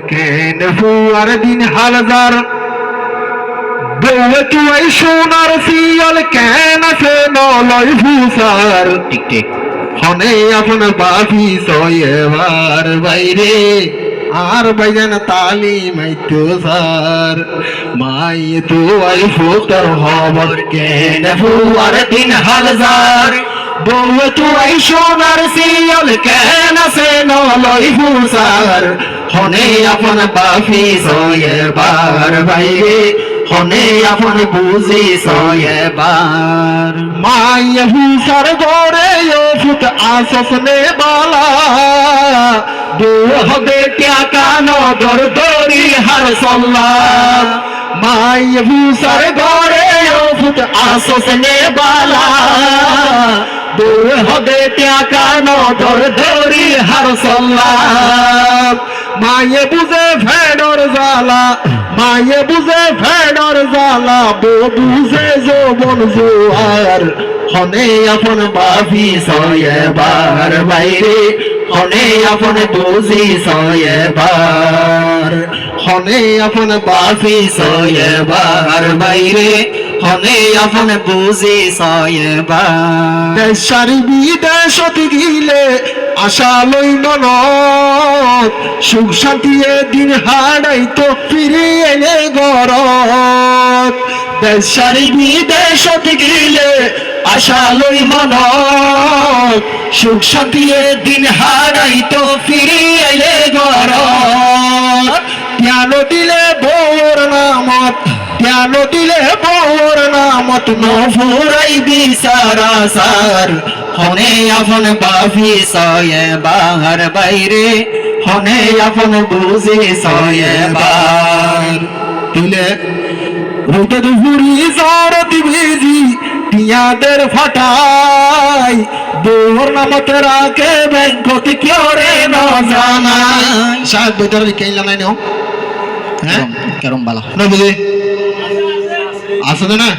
কেন ফুয়ার দিন হালদার বউয়ে তুই সোনার সিয়াল কেন সে নলয় ফুসার ঠিক ঠিক। হনে আপন সয়েবার বাইরে আর বাইজান তালি মাইতো সার। মাই তো আই ফোতর হবর কেন ফুয়ার দিন হালদার বউয়ে তুই সোনার সিয়াল কেন সে নলয় ফুসার হনে আপন বাফি সয়েবার বাইরে হনে আপন বুঝি সয়েবার মায়ে হুসার গরে ও ফুট আসস নে বালা। হবে টাকা নদর দরি হার সল্লা। মায়ে হুসার গরে ও ফুট আসস নে বালা। দু হবে টাকা নদর দরি হার সল্লা মায়ে বুঝে ফেডর জালা মায়ে বুঝে ফেডর জালা বো বুঝে যৌবন জোয়ার হনে আপন বাফি সয়েবার বাইরে হনে আপন বুঝি সয়েবার হনে আপন বাফি সয়েবার বাইরে হনে আপন বুঝি সয়েবার দেশারি বিদেশত গিলে আশা লই মনত সুখ শান্তি দিন হারাই তো ফিরে এলে গরত দেশারি বিদেশত গিলে আশা লই মনত সুখ শান্তি দিন হারাই তো ফিরে এলে গরত জ্ঞান দিলে জ্ঞান দিলে বোর নামত নফুরাই বিচারা সার। হনে আপন বাফি সয়ে বাহার বাইরে হনে আপন বুঝে সয়ে বার তুলে রুতে দুপুরি জারতি ভেজি টিয়াদের ফাটাই। বোর নামত রাখে ব্যাংকত কেউ রে ন জানাই সাহেব বইটার কেইলা নাই নাও? হ্যাঁ? কেরম বালা। না বুঝে আসলে না